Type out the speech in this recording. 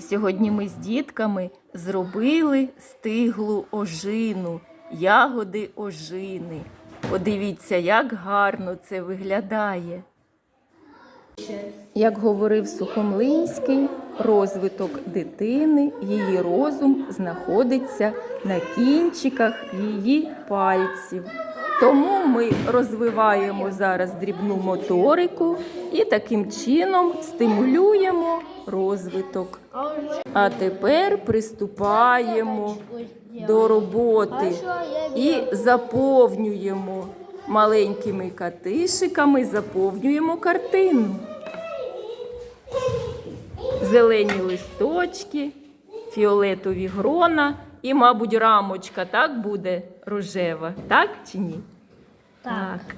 Сьогодні ми з дітками зробили стиглу ожину, ягоди ожини. Подивіться, як гарно це виглядає. Як говорив Сухомлинський, розвиток дитини, її розум знаходиться на кінчиках її пальців. Тому ми розвиваємо зараз дрібну моторику і таким чином стимулюємо розвиток. А тепер приступаємо до роботи і заповнюємо маленькими катишиками, заповнюємо картину. Зелені листочки, фіолетові грона і, мабуть, рамочка так буде рожева, так чи ні? Так. Так.